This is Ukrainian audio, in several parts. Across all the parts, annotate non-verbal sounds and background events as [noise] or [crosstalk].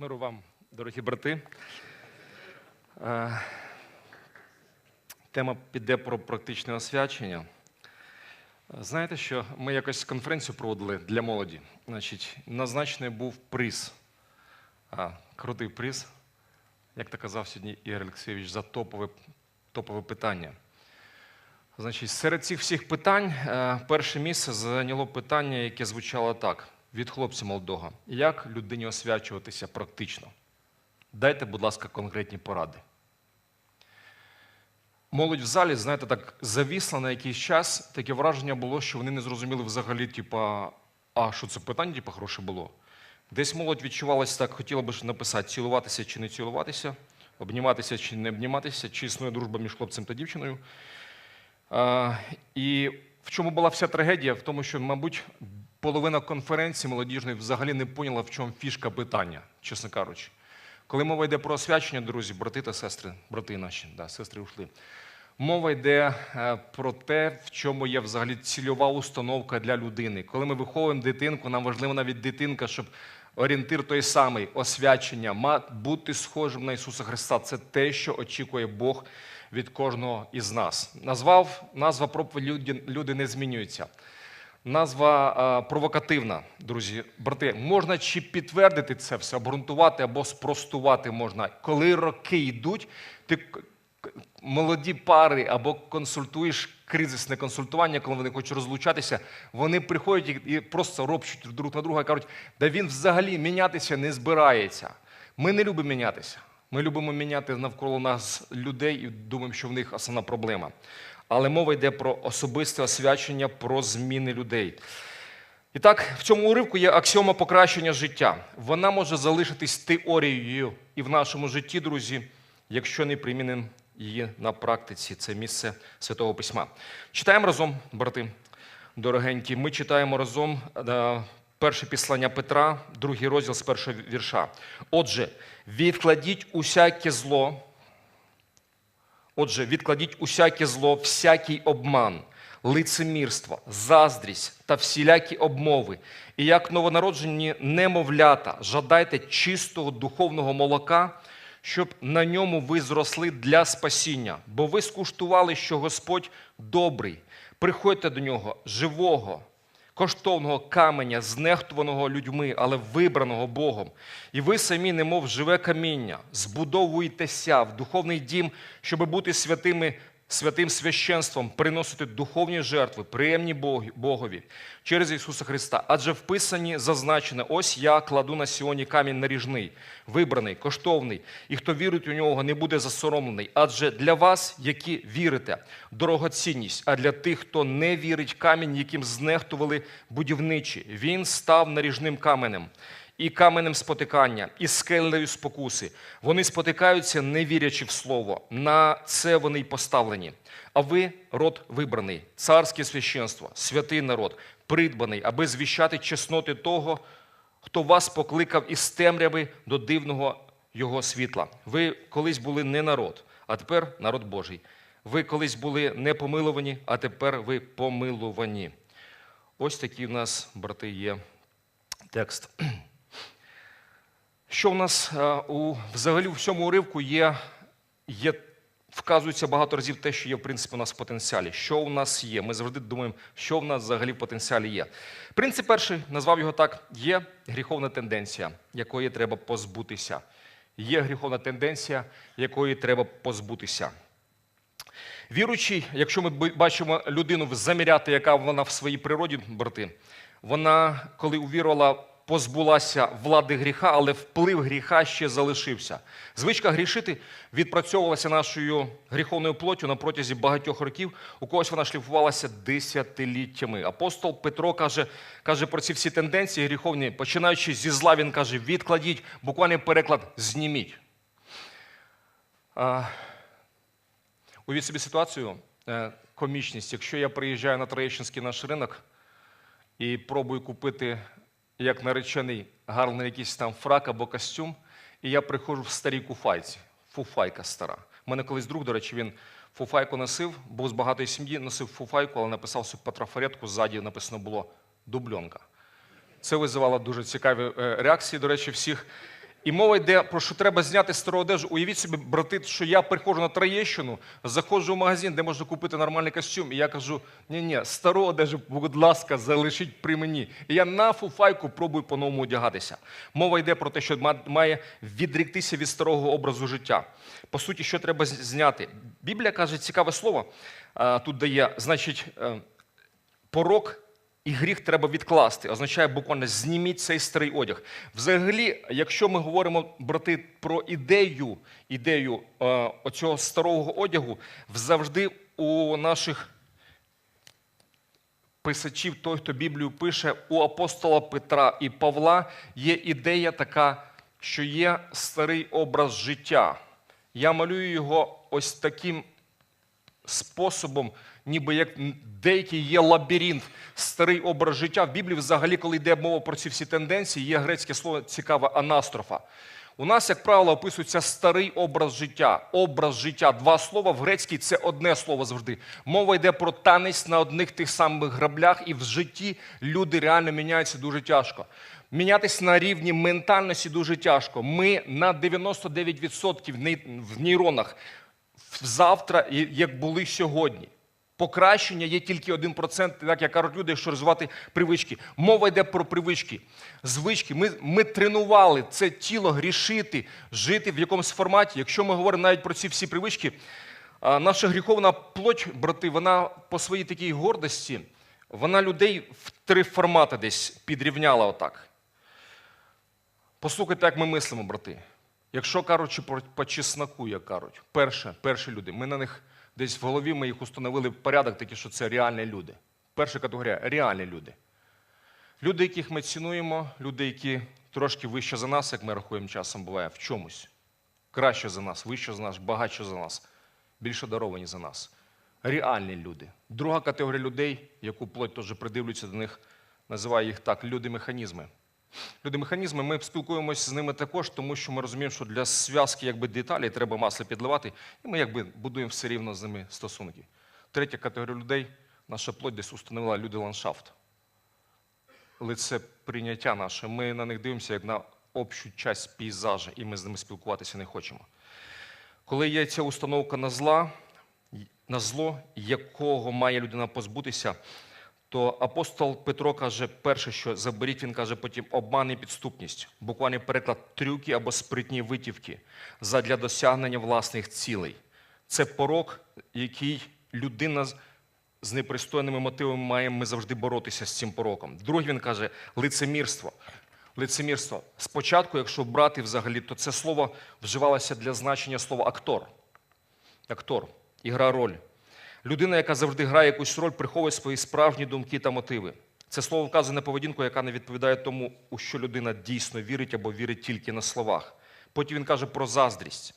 Миру вам, дорогі брати. Е, Тема піде про практичне освячення. Знаєте, що ми якось конференцію проводили для молоді. Значить, назначений був приз. Крутий приз, як то казав сьогодні Ігор Олексійович, за топове, топове питання. Значить, серед цих всіх питань е, перше місце зайняло питання, яке звучало так: від хлопця молодого. Як людині освячуватися практично? Дайте, будь ласка, конкретні поради. Молодь в залі, знаєте, так завісла на якийсь час. Таке враження було, що вони не зрозуміли взагалі, типа, а що це питання, типа, хороше було. Десь молодь відчувалася так, хотіла би написати, цілуватися чи не цілуватися, обніматися чи не обніматися, чи існує дружба між хлопцем та дівчиною. А, і в чому була вся трагедія? В тому, що, мабуть, половина конференції молодіжної взагалі не поняла, в чому фішка питання, чесно кажучи. Коли мова йде про освячення, друзі, брати та сестри, брати наші, да, сестри ушли. Мова йде е, про те, в чому є взагалі цільова установка для людини. Коли ми виховуємо дитинку, нам важливо навіть дитинка, щоб орієнтир той самий освячення, бути схожим на Ісуса Христа. Це те, що очікує Бог від кожного із нас. Назвав назва проповіді люди не змінюється. Назва а, провокативна, друзі, брати. Можна чи підтвердити це все, обґрунтувати або спростувати можна. Коли роки йдуть, ти молоді пари або консультуєш кризисне консультування, коли вони хочуть розлучатися, вони приходять і просто ропчуть друг на друга і кажуть, да він взагалі мінятися не збирається. Ми не любимо мінятися. Ми любимо міняти навколо нас людей і думаємо, що в них основна проблема. Але мова йде про особисте освячення, про зміни людей. І так, в цьому уривку є аксіома покращення життя. Вона може залишитись теорією і в нашому житті, друзі, якщо не примінимо її на практиці. Це місце Святого Письма. Читаємо разом, брати дорогенькі. Ми читаємо разом е, перше післання Петра, другий розділ з першого вірша. Отже, відкладіть усяке зло. Отже, відкладіть усяке зло, всякий обман, лицемірство, заздрість та всілякі обмови. І як новонароджені немовлята, жадайте чистого духовного молока, щоб на ньому ви зросли для спасіння. Бо ви скуштували, що Господь добрий. Приходьте до нього, живого, коштовного каменя, знехтуваного людьми, але вибраного Богом. І ви самі, немов живе каміння, збудовуєтеся в духовний дім, щоб бути святими, святим священством, приносити духовні жертви, приємні Богові через Ісуса Христа. Адже в Писанні зазначено: ось я кладу на сьогодні камінь наріжний, вибраний, коштовний, і хто вірить у нього, не буде засоромлений. Адже для вас, які вірите, дорогоцінність, а для тих, хто не вірить, камінь, яким знехтували будівничі, він став наріжним каменем. І каменем спотикання, і скелею спокуси. Вони спотикаються, не вірячи в слово. На це вони й поставлені. А ви род вибраний, царське священство, святий народ, придбаний, аби звіщати чесноти того, хто вас покликав із темряви до дивного його світла. Ви колись були не народ, а тепер народ Божий. Ви колись були не помилувані, а тепер ви помилувані. Ось такий в нас, брати, є текст. Що в нас е, у, взагалі у всьому уривку є, є, вказується багато разів те, що є в принципі у нас в потенціалі. Що у нас є? Ми завжди думаємо, що в нас взагалі в потенціалі є. Принцип перший, назвав його так: є гріховна тенденція, якої треба позбутися. Є гріховна тенденція, якої треба позбутися. Віруючий, якщо ми бачимо людину заміряти, яка вона в своїй природі, брати, вона, коли увірувала, позбулася влади гріха, але вплив гріха ще залишився. Звичка грішити відпрацьовувалася нашою гріховною плоттю на протязі багатьох років. У когось вона шліфувалася десятиліттями. Апостол Петро каже, каже про ці всі тенденції гріховні, починаючи зі зла, він каже: відкладіть, буквальний переклад зніміть. А, Уявіть собі ситуацію, е, комічність. Якщо я приїжджаю на Троєщинський наш ринок і пробую купити як наречений гарний якийсь там фрак або костюм, і я приходжу в старій куфайці, фуфайка стара. У мене колись друг, до речі, він фуфайку носив, був з багатої сім'ї, носив фуфайку, але написав собі по трафаретку, ззаді написано було дубльонка. Це визивало дуже цікаві е, реакції, до речі, всіх. І мова йде про що треба зняти стару одежу. Уявіть собі, брати, що я приходжу на Троєщину, заходжу в магазин, де можна купити нормальний костюм, і я кажу: ні, ні, стару одежу, будь ласка, залишіть при мені. І я на фуфайку пробую по-новому одягатися. Мова йде про те, що має відріктися від старого образу життя. По суті, що треба зняти? Біблія каже цікаве слово. Тут дає, значить, е, порок і гріх треба відкласти. Означає буквально зніміть цей старий одяг. Взагалі, якщо ми говоримо, брати, про ідею, ідею е, оцього старого одягу, завжди у наших писачів, той, хто Біблію пише, у апостола Петра і Павла є ідея така, що є старий образ життя. Я малюю його ось таким способом, ніби як деякий є лабіринт, старий образ життя. В Біблії взагалі, коли йде мова про ці всі тенденції, є грецьке слово цікаве анастрофа. У нас, як правило, описується старий образ життя. Образ життя. Два слова в грецькій це одне слово завжди. Мова йде про танець на одних тих самих граблях, і в житті люди реально міняються дуже тяжко. Мінятися на рівні ментальності дуже тяжко. Ми на 99% в нейронах завтра, як були сьогодні. Покращення є тільки 1%, так як кажуть люди, якщо розвивати привички. Мова йде про привички. Звички. Ми, ми тренували це тіло грішити, жити в якомусь форматі. Якщо ми говоримо навіть про ці всі привички, наша гріховна плоть, брати, вона по своїй такій гордості, вона людей в три формати десь підрівняла отак. Послухайте, як ми мислимо, брати. Якщо кажучи по чесноку, як кажуть, перше, перші люди, ми на них десь в голові ми їх установили порядок, такий, що це реальні люди. Перша категорія реальні люди. Люди, яких ми цінуємо, люди, які трошки вище за нас, як ми рахуємо часом, буває, в чомусь. Краще за нас, вище за нас, багатше за нас, більше даровані за нас. Реальні люди. Друга категорія людей, яку плоть теж придивлюється до них, називає їх так люди-механізми. Люди-механізми, ми спілкуємося з ними також, тому що ми розуміємо, що для зв'язки якби, деталей треба масло підливати, і ми якби будуємо все рівно з ними стосунки. Третя категорія людей, наша плоть десь установила люди-ландшафт. Лице прийняття наше. Ми на них дивимося як на общу часть пейзажа, і ми з ними спілкуватися не хочемо. Коли є ця установка на зла, на зло, якого має людина позбутися, то апостол Петро каже, перше, що заберіть, він каже потім обман і підступність, буквальний переклад трюки або спритні витівки задля досягнення власних цілей. Це порок, який людина з непристойними мотивами має ми завжди боротися з цим пороком. Другий він каже лицемірство. Лицемірство. Спочатку, якщо брати взагалі, то це слово вживалося для значення слова актор. Актор, ігра роль. Людина, яка завжди грає якусь роль, приховує свої справжні думки та мотиви. Це слово вказує на поведінку, яка не відповідає тому, у що людина дійсно вірить або вірить тільки на словах. Потім він каже про заздрість.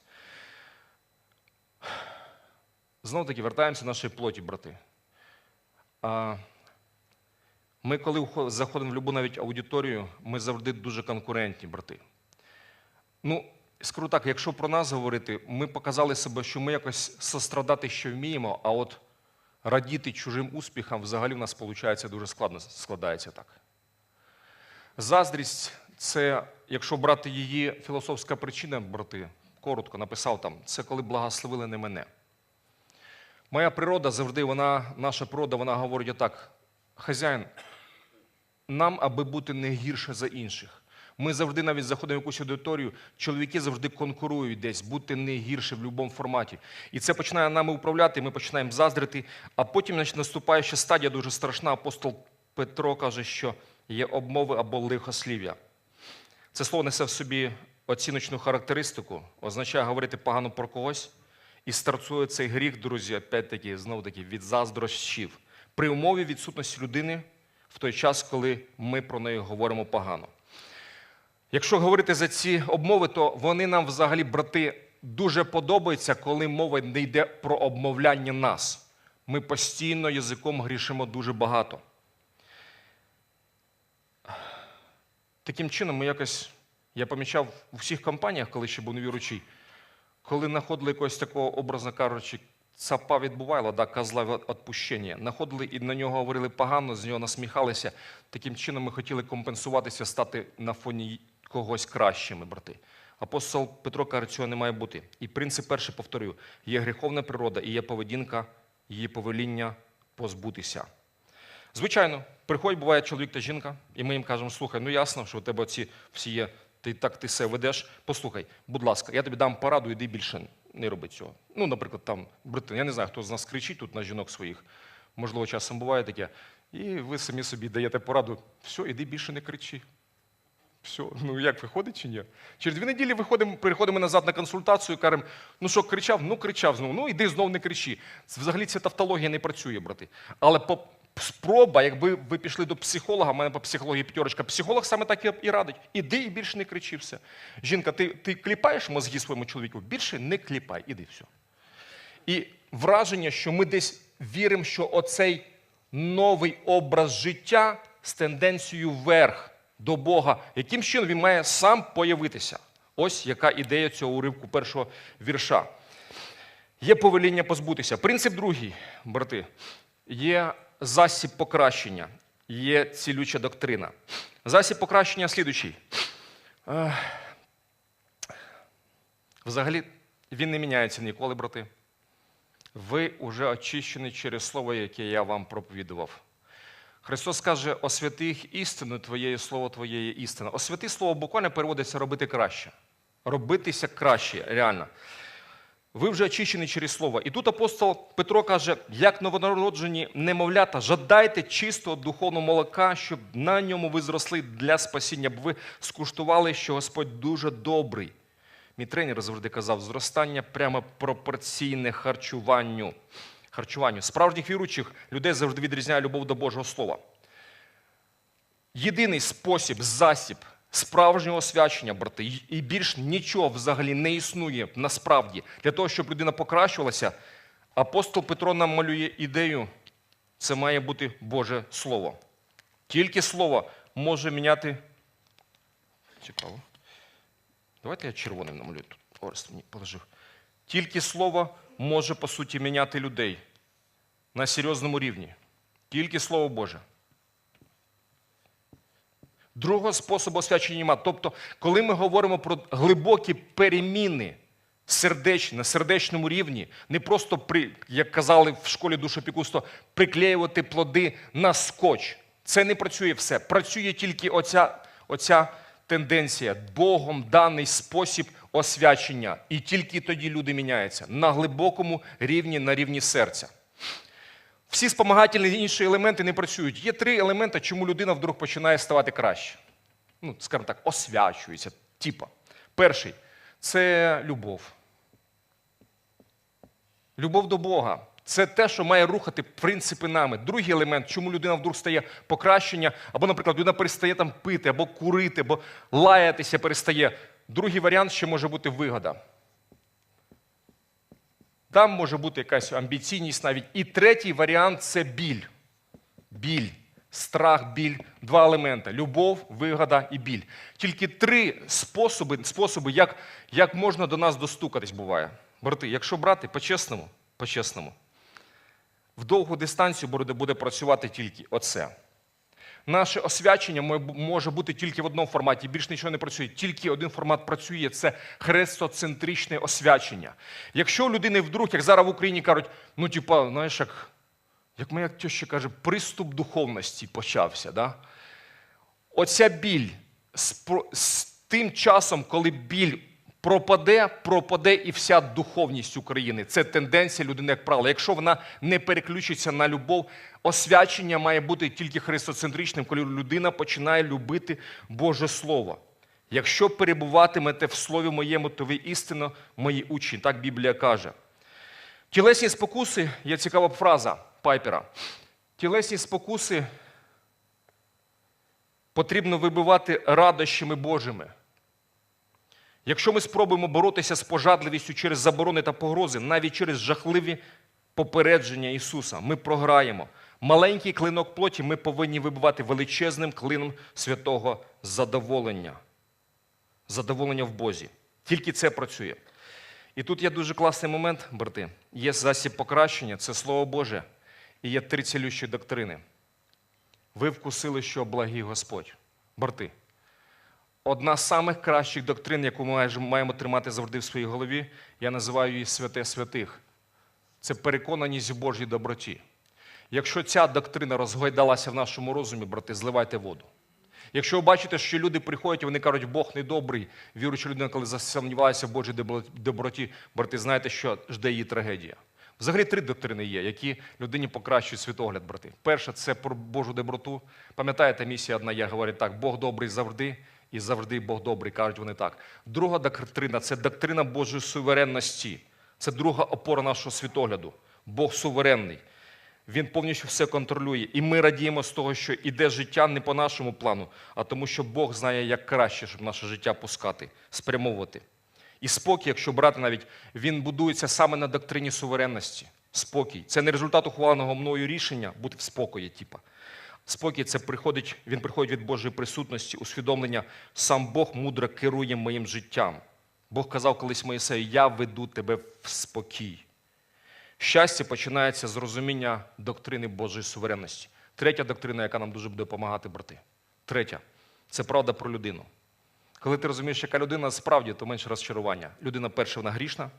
Знову таки, вертаємося до нашої плоті, брати. Ми, коли заходимо в любу навіть аудиторію, ми завжди дуже конкурентні, брати. Ну, скажу так, якщо про нас говорити, ми показали себе, що ми якось сострадати ще вміємо, а от радіти чужим успіхам взагалі в нас виходить дуже складно складається так. Заздрість це, якщо брати її філософська причина, брати, коротко написав там, це коли благословили не мене. Моя природа завжди, вона, наша природа, вона говорить отак: хазяїн, нам, аби бути не гірше за інших. Ми завжди навіть заходимо в якусь аудиторію, чоловіки завжди конкурують десь, бути не гірше в будь-якому форматі. І це починає нами управляти, ми починаємо заздрити, а потім значить, наступає ще стадія дуже страшна. Апостол Петро каже, що є обмови або лихослів'я. Це слово несе в собі оціночну характеристику, означає говорити погано про когось. І стартує цей гріх, друзі, опять-таки, знову таки, від заздрощів. При умові відсутності людини в той час, коли ми про неї говоримо погано. Якщо говорити за ці обмови, то вони нам взагалі, брати, дуже подобаються, коли мова не йде про обмовляння нас. Ми постійно язиком грішимо дуже багато. Таким чином, ми якось, я помічав у всіх компаніях, коли ще був невіручий, коли знаходили якогось такого, образно кажучи, цапа відбувало, да, козла відпущення, знаходили і на нього говорили погано, з нього насміхалися. Таким чином ми хотіли компенсуватися, стати на фоні когось кращими, брати. Апостол Петро каже, цього не має бути. І принцип перший повторюю: є гріховна природа і є поведінка, її повеління позбутися. Звичайно, приходить, буває чоловік та жінка, і ми їм кажемо: слухай, ну ясно, що у тебе ці всі є, ти так ти все ведеш. Послухай, будь ласка, я тобі дам пораду, іди більше не роби цього. Ну, наприклад, там, бритин, я не знаю, хто з нас кричить тут на жінок своїх. Можливо, часом буває таке. І ви самі собі даєте пораду, все, іди більше не кричи. Все, ну як виходить чи ні? Через дві неділі виходимо, приходимо назад на консультацію, кажемо, ну що, кричав? Ну кричав знову. Ну іди знов не кричи. Взагалі ця тавтологія не працює, брати. Але по спроба, якби ви пішли до психолога, в мене по психології п'ятерочка, психолог саме так і радить. Іди і більше не кричи все. Жінка, ти, ти кліпаєш мозги своєму чоловіку, більше не кліпай, іди все. І враження, що ми десь віримо, що оцей новий образ життя з тенденцією вверх до Бога, яким чином він має сам появитися. Ось яка ідея цього уривку першого вірша. Є повеління позбутися. Принцип другий, брати, є засіб покращення, є цілюча доктрина. Засіб покращення слідучий. Взагалі, він не міняється ніколи, брати. Ви вже очищені через слово, яке я вам проповідував. Христос каже, освяти істину Твоєю, слово Твоє є істина. Освяти слово буквально переводиться робити краще. Робитися краще, реально. Ви вже очищені через слово. І тут апостол Петро каже, як новонароджені немовлята, жадайте чистого духовного молока, щоб на ньому ви зросли для спасіння, бо ви скуштували, що Господь дуже добрий. Мій тренер завжди казав, зростання прямо пропорційне харчуванню. Харчуванню. Справжніх віруючих людей завжди відрізняє любов до Божого Слова. Єдиний спосіб, засіб справжнього освячення, брати, і- більш нічого взагалі не існує насправді для того, щоб людина покращувалася. Апостол Петро нам малює ідею, це має бути Боже Слово. Тільки Слово може міняти. Цікаво. Давайте я червоним намалюю тут. Орест мені положив. Тільки слово може, по суті, міняти людей на серйозному рівні. Тільки Слово Боже. Другого способу освячення немає. Тобто, коли ми говоримо про глибокі переміни сердечні, на сердечному рівні, не просто, при, як казали в школі душопікуство, приклеювати плоди на скотч. Це не працює все. Працює тільки оця, оця тенденція, Богом даний спосіб освячення. І тільки тоді люди міняються на глибокому рівні, на рівні серця. Всі спомагательні інші елементи не працюють. Є три елементи, чому людина вдруг починає ставати краще. Ну, скажімо так, освячується. Типа. Перший це любов. Любов до Бога. Це те, що має рухати принципи нами. Другий елемент, чому людина вдруг стає покращення, або, наприклад, людина перестає там пити, або курити, або лаятися перестає. Другий варіант ще може бути вигода. Там може бути якась амбіційність навіть. І третій варіант це біль. Біль, страх, біль. Два елемента: любов, вигода і біль. Тільки три способи, способи як, як можна до нас достукатись, буває. Брати, якщо брати по-чесному, по-чесному, в довгу дистанцію буде, працювати тільки оце. Наше освячення може бути тільки в одному форматі, більш нічого не працює. Тільки один формат працює це хрестоцентричне освячення. Якщо у людини вдруг, як зараз в Україні кажуть, ну, типа, знаєш, як, як моя теща каже, приступ духовності почався. Да? Оця біль з, з тим часом, коли біль пропаде, пропаде і вся духовність України. Це тенденція людини, як правило. Якщо вона не переключиться на любов, освячення має бути тільки христоцентричним, коли людина починає любити Боже Слово. Якщо перебуватимете в слові моєму, то ви істинно мої учні. Так Біблія каже. Тілесні спокуси є цікава фраза Пайпера. Тілесні спокуси потрібно вибивати радощами Божими. Якщо ми спробуємо боротися з пожадливістю через заборони та погрози, навіть через жахливі попередження Ісуса, ми програємо. Маленький клинок плоті ми повинні вибивати величезним клином святого задоволення. Задоволення в Бозі. Тільки це працює. І тут є дуже класний момент, брати. Є засіб покращення, це Слово Боже, і є три цілющі доктрини. Ви вкусили, що благий Господь. Брати, одна з самих кращих доктрин, яку ми маємо тримати завжди в своїй голові, я називаю її святе святих. Це переконаність в Божій доброті. Якщо ця доктрина розгойдалася в нашому розумі, брати, зливайте воду. Якщо ви бачите, що люди приходять вони кажуть, Бог недобрий, віруюча людина, коли засумнівається в Божій доброті, брати, знаєте, що жде її трагедія. Взагалі три доктрини є, які людині покращують світогляд, брати. Перша це про Божу доброту. Пам'ятаєте, місія одна є, говорить так: Бог добрий завжди, і завжди Бог добрий, кажуть вони так. Друга доктрина це доктрина Божої суверенності. Це друга опора нашого світогляду. Бог суверенний. Він повністю все контролює. І ми радіємо з того, що іде життя не по нашому плану, а тому, що Бог знає, як краще, щоб наше життя пускати, спрямовувати. І спокій, якщо брати навіть, він будується саме на доктрині суверенності. Спокій. Це не результат ухваленого мною рішення бути в спокої, типа. Спокій це приходить, він приходить від Божої присутності, усвідомлення, сам Бог мудро керує моїм життям. Бог казав колись Моїсею, я веду тебе в спокій. Щастя починається з розуміння доктрини Божої суверенності. Третя доктрина, яка нам дуже буде допомагати, брати. Третя це правда про людину. Коли ти розумієш, яка людина справді, то менше розчарування. Людина перша, вона грішна.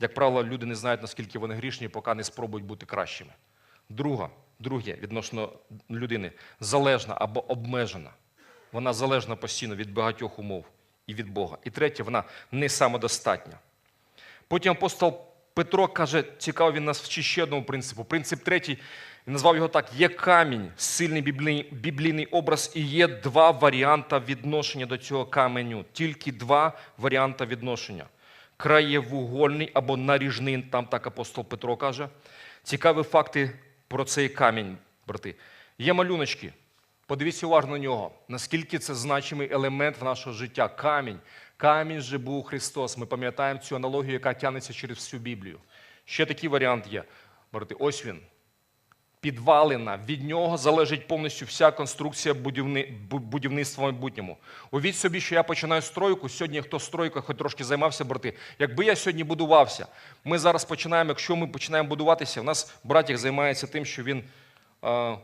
Як правило, люди не знають, наскільки вони грішні, поки не спробують бути кращими. Друга, друге відносно людини залежна або обмежена. Вона залежна постійно від багатьох умов і від Бога. І третє, вона не самодостатня. Потім апостол Петро каже, цікаво, він нас вчить ще одному принципу. Принцип третій, він назвав його так: є камінь, сильний біблійний, образ, і є два варіанти відношення до цього каменю. Тільки два варіанти відношення. Краєвугольний або наріжний, там так апостол Петро каже. Цікаві факти про цей камінь, брати. Є малюночки. Подивіться уважно на нього, наскільки це значимий елемент в нашого життя. Камінь. Камінь же був Христос. Ми пам'ятаємо цю аналогію, яка тягнеться через всю Біблію. Ще такий варіант є. Брати, ось він. Підвалина. Від нього залежить повністю вся конструкція будівни... будівництва в майбутньому. Увіть собі, що я починаю стройку. Сьогодні хто стройкою хоч трошки займався, брати. Якби я сьогодні будувався, ми зараз починаємо, якщо ми починаємо будуватися, у нас братік займається тим, що він е,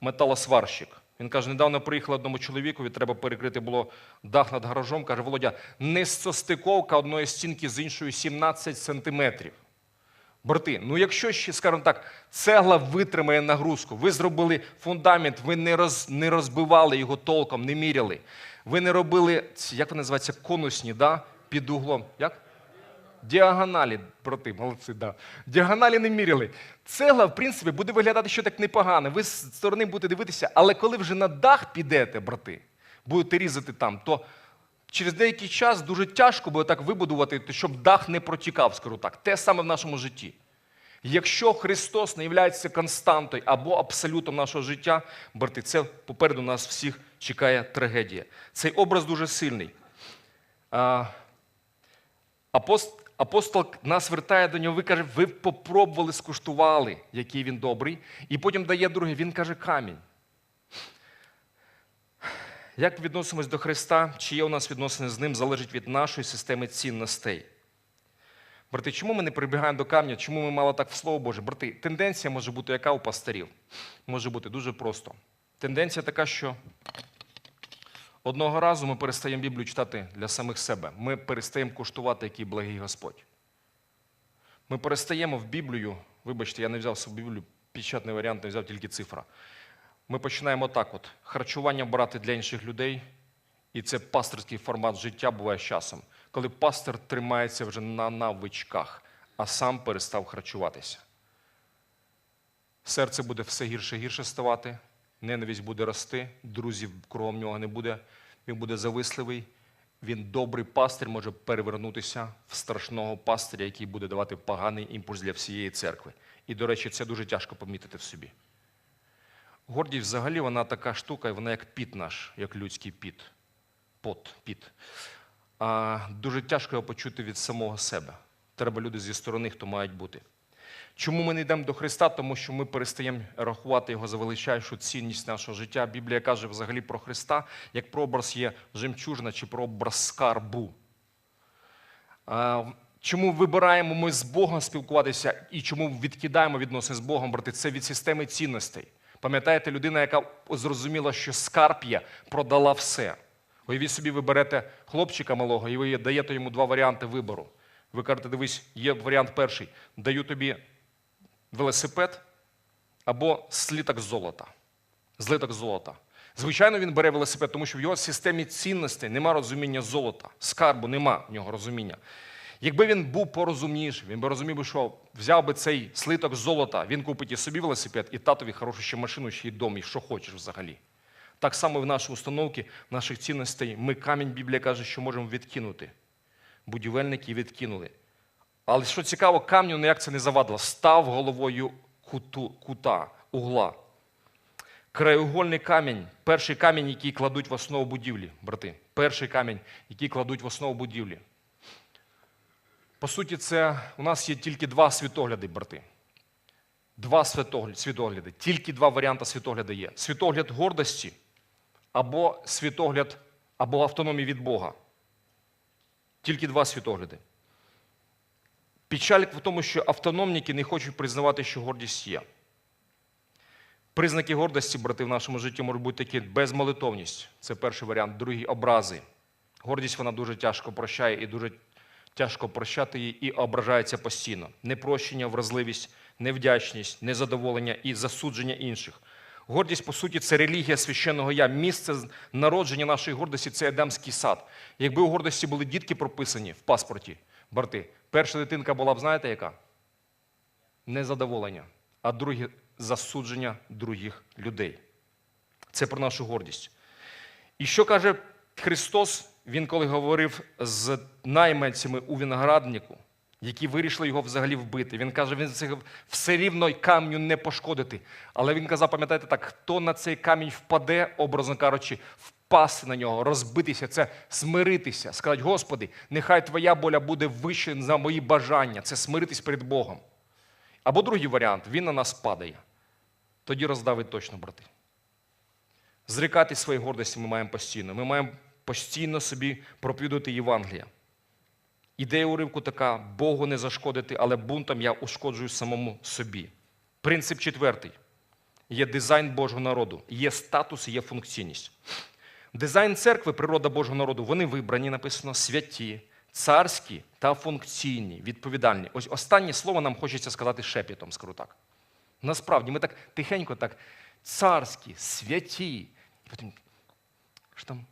металосварщик. Він каже, недавно приїхав одному чоловікові, треба перекрити було дах над гаражом. Каже, Володя, несостиковка одної стінки з іншою 17 сантиметрів. Брати, ну якщо ще, скажімо так, цегла витримає нагрузку, ви зробили фундамент, ви не, роз, не розбивали його толком, не міряли. Ви не робили, як вони називаються, конусні, да? під углом. Як? Діагоналі, брати, молодці, да. Діагоналі не міряли. Цегла, в принципі, буде виглядати ще так непогано. Ви з сторони будете дивитися, але коли вже на дах підете, брати, будете різати там, то через деякий час дуже тяжко буде так вибудувати, щоб дах не протікав, скажу так. Те саме в нашому житті. Якщо Христос не є константою або абсолютом нашого життя, брати, це попереду нас всіх чекає трагедія. Цей образ дуже сильний. Апост, апостол нас вертає до нього, ви каже, ви попробували, скуштували, який він добрий, і потім дає друге, він каже камінь. Як відносимось до Христа, чи є у нас відносини з Ним, залежить від нашої системи цінностей. Брати, чому ми не прибігаємо до камня? Чому ми мало так в Слово Боже? Брати, тенденція може бути яка у пастирів? Може бути дуже просто. Тенденція така, що одного разу ми перестаємо Біблію читати для самих себе. Ми перестаємо куштувати, який благий Господь. Ми перестаємо в Біблію, вибачте, я не взяв собі Біблію, печатний варіант, не взяв тільки цифра. Ми починаємо так: от харчування брати для інших людей, і це пасторський формат життя буває з часом, коли пастор тримається вже на навичках, а сам перестав харчуватися. Серце буде все гірше гірше ставати, ненависть буде рости, друзів кругом нього не буде, він буде зависливий. Він добрий пастир може перевернутися в страшного пастиря, який буде давати поганий імпульс для всієї церкви. І, до речі, це дуже тяжко помітити в собі. Гордість взагалі вона така штука, вона як піт наш, як людський піт. Пот, піт. А, дуже тяжко його почути від самого себе. Треба люди зі сторони, хто мають бути. Чому ми не йдемо до Христа? Тому що ми перестаємо рахувати його за величайшу цінність нашого життя. Біблія каже взагалі про Христа, як прообраз є жемчужна чи прообраз скарбу. А, Чому вибираємо ми з Богом спілкуватися і чому відкидаємо відносини з Богом, брати? Це від системи цінностей. Пам'ятаєте, людина, яка зрозуміла, що скарб є, продала все. Уявіть собі, ви берете хлопчика малого і ви даєте йому два варіанти вибору. Ви кажете, дивись, є варіант перший. Даю тобі велосипед або сліток золота. Злиток золота. Звичайно, він бере велосипед, тому що в його системі цінностей нема розуміння золота. Скарбу нема в нього розуміння. Якби він був порозумніший, він би розумів, що взяв би цей слиток золота, він купить і собі велосипед, і татові хорошу ще машину, ще й дом, і що хочеш взагалі. Так само в нашій установці, в наших цінностей, ми камінь, Біблія каже, що можемо відкинути. Будівельники відкинули. Але що цікаво, камню ніяк це не завадило. Став головою куту, кута, угла. Краєугольний камінь, перший камінь, який кладуть в основу будівлі, брати. Перший камінь, який кладуть в основу будівлі. По суті, це у нас є тільки два світогляди, брати. Два світогляди. Тільки два варіанти світогляду є: світогляд гордості або світогляд або автономії від Бога. Тільки два світогляди. Печаль в тому, що автономніки не хочуть признавати, що гордість є. Признаки гордості, брати, в нашому житті можуть бути такі безмолитовність. Це перший варіант. Другий образи. Гордість вона дуже тяжко прощає і дуже тяжко прощати її і ображається постійно. Непрощення, вразливість, невдячність, незадоволення і засудження інших. Гордість, по суті, це релігія священного я. Місце народження нашої гордості це Едемський сад. Якби у гордості були дітки прописані в паспорті, брати, перша дитинка була б, знаєте, яка? Незадоволення, а друге засудження других людей. Це про нашу гордість. І що каже Христос, Він коли говорив з найманцями у винограднику, які вирішили його взагалі вбити. Він каже, він це все рівно й камню не пошкодити. Але він казав, пам'ятаєте так, хто на цей камінь впаде, образно кажучи, впасти на нього, розбитися, це смиритися, сказати, Господи, нехай твоя воля буде вище за мої бажання. Це смиритись перед Богом. Або другий варіант він на нас падає. Тоді роздавить точно, брати. Зрікати своєї гордості ми маємо постійно. Ми маємо постійно собі проповідувати Євангелія. Ідея уривку така: Богу не зашкодити, але бунтом я ушкоджую самому собі. Принцип четвертий. Є дизайн Божого народу, є статус, є функційність. Дизайн церкви, природа Божого народу, вони вибрані, написано, святі, царські та функційні, відповідальні. Ось останнє слово нам хочеться сказати шепітом, скажу так. Насправді, ми так тихенько, так царські, святі. Що там?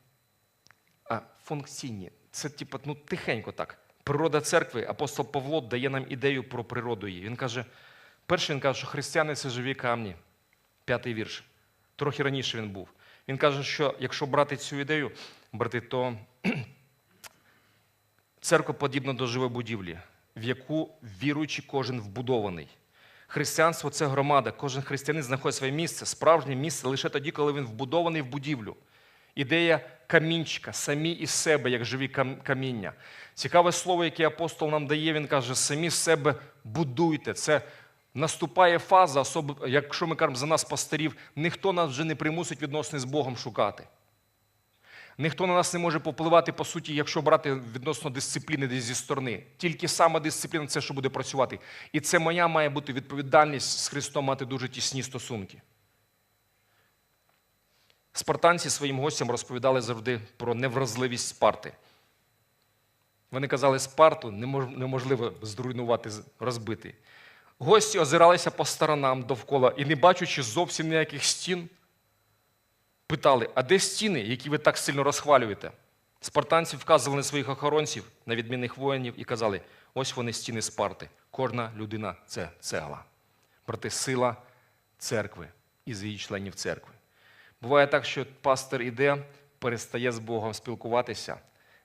Функційні. Це типу, ну, тихенько так. Природа церкви, апостол Павло дає нам ідею про природу її. Він каже, перший він каже, що християни це живі камні. П'ятий вірш. Трохи раніше він був. Він каже, що якщо брати цю ідею, брати, то [clears throat] церква подібна до живої будівлі, в яку віруючий кожен вбудований. Християнство це громада. Кожен християнин знаходить своє місце, справжнє місце лише тоді, коли він вбудований в будівлю. Ідея камінчика, самі із себе, як живі каміння. Цікаве слово, яке апостол нам дає, він каже, самі себе будуйте. Це наступає фаза, особливо, якщо ми кажемо за нас пастирів, ніхто нас вже не примусить відносини з Богом шукати. Ніхто на нас не може попливати, по суті, якщо брати відносно дисципліни десь зі сторони. Тільки сама дисципліна це, що буде працювати. І це моя має бути відповідальність з Христом мати дуже тісні стосунки. Спартанці своїм гостям розповідали завжди про невразливість Спарти. Вони казали, Спарту неможливо зруйнувати, розбити. Гості озиралися по сторонам довкола і, не бачучи зовсім ніяких стін, питали, а де стіни, які ви так сильно розхвалюєте? Спартанці вказували на своїх охоронців, на відмінних воїнів, і казали: ось вони стіни Спарти. Кожна людина це цегла. Брати, сила церкви і з її членів церкви. Буває так, що пастор іде, перестає з Богом спілкуватися,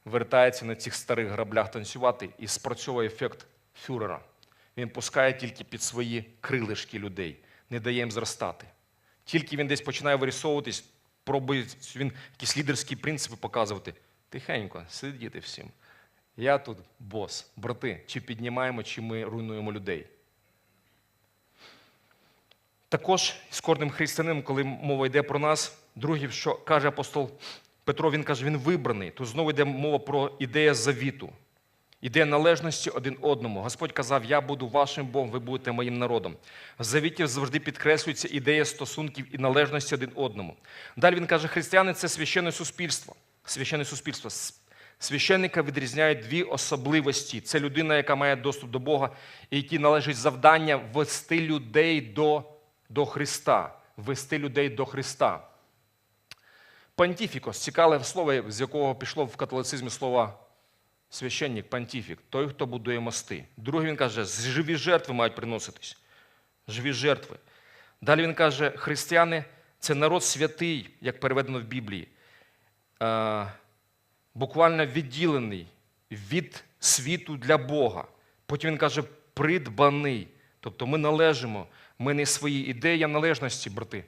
вертається на цих старих граблях танцювати і спрацьовує ефект фюрера. Він пускає тільки під свої крилишки людей, не дає їм зростати. Тільки він десь починає вирісовуватись, пробує він якісь лідерські принципи показувати. Тихенько, сидіти всім. Я тут бос, брати, чи піднімаємо, чи ми руйнуємо людей. Також з кожним християнином, коли мова йде про нас, другий, що каже апостол Петро, він каже, він вибраний. Тут знову йде мова про ідею завіту, ідея належності один одному. Господь казав: Я буду вашим Богом, ви будете моїм народом. В завіті завжди підкреслюється ідея стосунків і належності один одному. Далі він каже, християни це священне суспільство. священне суспільство. Священника відрізняють дві особливості. Це людина, яка має доступ до Бога, і якій належить завдання вести людей до, до Христа. Вести людей до Христа. Пантіфікос цікаве слово, з якого пішло в католицизмі слово священник, пантіфік, той, хто будує мости. Друге, він каже, живі жертви мають приноситись. Живі жертви. Далі він каже, християни це народ святий, як переведено в Біблії, е, буквально відділений від світу для Бога. Потім він каже, придбаний. Тобто ми належимо, ми не свої ідея належності, брати.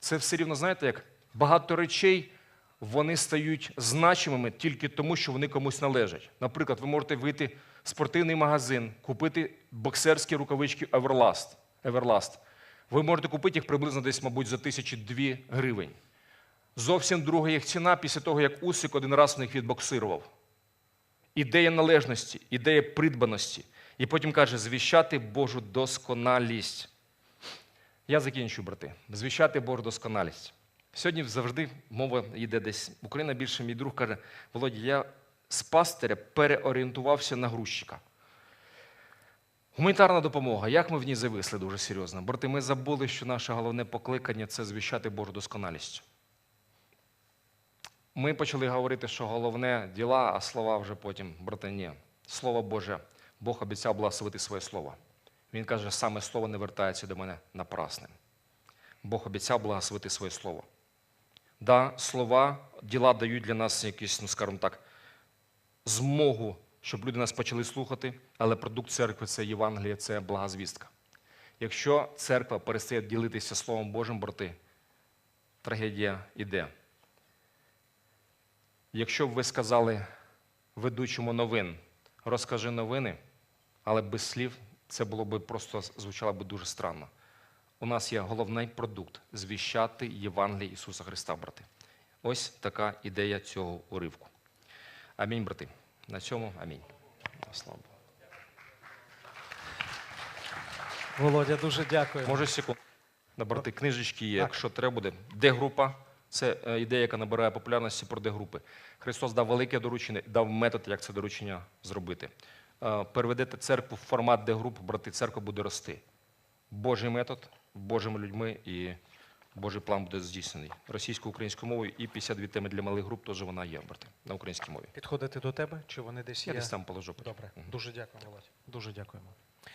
Це все рівно, знаєте, як багато речей вони стають значимими тільки тому, що вони комусь належать. Наприклад, ви можете вийти в спортивний магазин, купити боксерські рукавички Everlast. Everlast. Ви можете купити їх приблизно десь, мабуть, за тисячі дві гривень. Зовсім друга їх ціна після того, як Усик один раз в них відбоксирував. Ідея належності, ідея придбаності. І потім каже, звіщати Божу досконалість. Я закінчу, брати. Звіщати Божу досконалість. Сьогодні завжди мова йде десь. Україна більше мій друг каже: Володя, я з пастиря переорієнтувався на грузчика. Гуманітарна допомога. Як ми в ній зависли дуже серйозно? Брати, ми забули, що наше головне покликання це звіщати Божу досконалість. Ми почали говорити, що головне діла, а слова вже потім, брати, ні. Слово Боже, Бог обіцяв благословити своє слово. Він каже, саме слово не вертається до мене напрасним. Бог обіцяв благословити своє слово. Да, слова, діла дають для нас якусь, ну скажімо так, змогу, щоб люди нас почали слухати, але продукт церкви це Євангеліє, це благозвістка. Якщо церква перестає ділитися Словом Божим, брати, трагедія іде. Якщо б ви сказали ведучому новин, розкажи новини, але без слів це було б просто звучало б дуже странно. У нас є головний продукт звіщати Євангеліє Ісуса Христа, брати. Ось така ідея цього уривку. Амінь, брати. На цьому амінь. Слава Богу. Володя, дуже дякую. Може, секунду. На брати книжечки є, якщо треба буде. Де група? Це е, ідея, яка набирає популярності про де-групи. Христос дав велике доручення, дав метод, як це доручення зробити. Е, Переведете церкву в формат де-груп, брати, церква буде рости. Божий метод, Божими людьми і Божий план буде здійснений. Російсько-українською мовою і 52 теми для малих груп теж вона є, брати, на українській мові. Підходити до тебе, чи вони десь Я є? десь там положу. Добре, угу. дуже дякую, Володь. Дуже дякуємо.